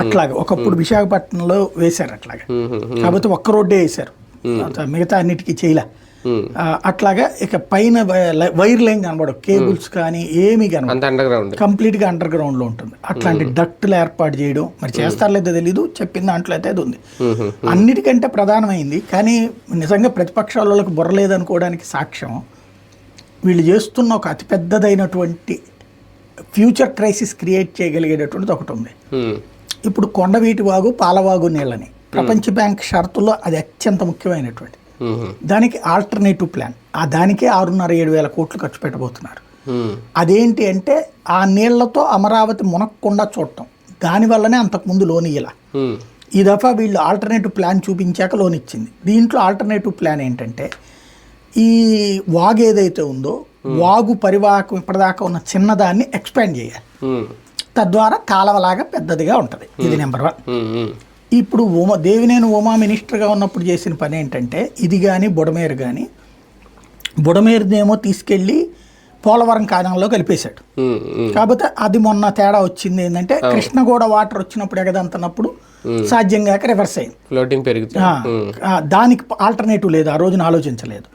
అట్లాగా. ఒకప్పుడు విశాఖపట్నంలో వేశారు అట్లాగా. కాకపోతే ఒక్క రోడ్డే వేశారు. మిగతా అన్నిటికీ చేయలే. అట్లాగా ఇక పైన వైర్లు ఏం కనబడవు. కేబుల్స్ కానీ ఏమీ కనబడవు. గ్రౌండ్ కంప్లీట్గా అండర్ గ్రౌండ్లో ఉంటుంది. అట్లాంటి డక్టులు ఏర్పాటు చేయడం. మరి చేస్తారో లేదో తెలీదు. చెప్పిన దాంట్లో అయితే అది ఉంది. అన్నిటికంటే ప్రధానమైంది కానీ నిజంగా ప్రతిపక్షాలకు బుర్ర లేదనుకోవడానికి సాక్ష్యం వీళ్ళు చేస్తున్న ఒక అతిపెద్దదైనటువంటి ఫ్యూచర్ క్రైసిస్ క్రియేట్ చేయగలిగేటటువంటిది ఒకటి ఉంది. ఇప్పుడు కొండవీటి వాగు పాలవాగు నీళ్ళని ప్రపంచ బ్యాంక్ షరతుల్లో అది అత్యంత ముఖ్యమైనటువంటి. దానికి ఆల్టర్నేటివ్ ప్లాన్. ఆ దానికే ఆరున్నర ఏడు వేల కోట్లు ఖర్చు పెట్టబోతున్నారు. అదేంటి అంటే ఆ నీళ్ళతో అమరావతి మునక్కుండా చూడటం. దానివల్లనే అంతకుముందు లోన్ ఇయ్యాల. ఈ దఫా వీళ్ళు ఆల్టర్నేటివ్ ప్లాన్ చూపించాక లోన్ ఇచ్చింది. దీంట్లో ఆల్టర్నేటివ్ ప్లాన్ ఏంటంటే ఈ వాగు ఏదైతే ఉందో వాగు పరివాహకం ఇప్పటిదాకా ఉన్న చిన్నదాన్ని ఎక్స్పాండ్ చేయాలి. తద్వారా కాలవలాగా పెద్దదిగా ఉంటుంది. ఇది నెంబర్ వన్. ఇప్పుడు ఉమా దేవినేని ఉమా మినిస్టర్గా ఉన్నప్పుడు చేసిన పని ఏంటంటే ఇది కానీ బుడమేరు కానీ బుడమేరునేమో తీసుకెళ్ళి పోలవరం కాలంలో కలిపేశాడు. కాకపోతే అది మొన్న తేడా వచ్చింది ఏంటంటే కృష్ణగూడ వాటర్ వచ్చినప్పుడు ఎగదంతనప్పుడు సాధ్యం కాక రివర్స్ అయింది. ఫ్లోటింగ్ పెరుగుతుంది. దానికి ఆల్టర్నేటివ్ లేదు ఆ రోజున ఆలోచించలేదు.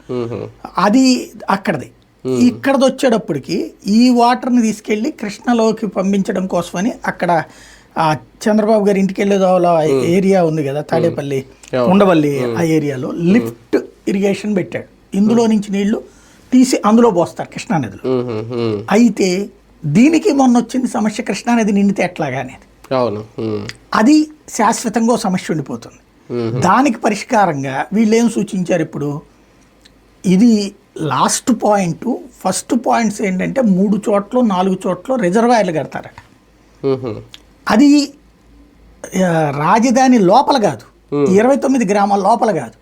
అది అక్కడది. ఇక్కడది వచ్చేటప్పటికి ఈ వాటర్ని తీసుకెళ్ళి కృష్ణలోకి పంపించడం కోసమని అక్కడ ఆ చంద్రబాబు గారి ఇంటికి వెళ్ళే దోవల ఏరియా ఉంది కదా తాడేపల్లి ఉండవల్లి ఆ ఏరియాలో. లిఫ్ట్ ఇరిగేషన్ పెట్టాడు. ఇందులో నుంచి నీళ్ళు తీసి అందులో పోస్తారు కృష్ణానదిలో. అయితే దీనికి మొన్న వచ్చింది సమస్య కృష్ణానది నిండితే ఎట్లాగా అనేది. అది శాశ్వతంగా సమస్య ఉండిపోతుంది. దానికి పరిష్కారంగా వీళ్ళు ఏం సూచించారు ఇప్పుడు? ఇది లాస్ట్ పాయింట్ ఫస్ట్ పాయింట్స్ ఏంటంటే మూడు చోట్ల నాలుగు చోట్ల రిజర్వాయర్లు కడతారట. అది రాజధాని లోపల కాదు. ఇరవై తొమ్మిది గ్రామాల లోపల కాదు.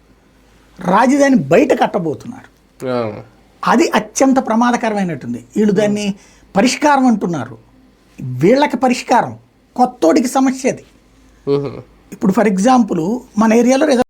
రాజధాని బయట కట్టబోతున్నారు. అది అత్యంత ప్రమాదకరమైనటుంది వీళ్ళు దాన్ని పరిష్కారం అంటున్నారు. వీళ్ళకి పరిష్కారం కొత్తోడికి సమస్య అది. ఇప్పుడు ఫర్ ఎగ్జాంపుల్ మన ఏరియాలో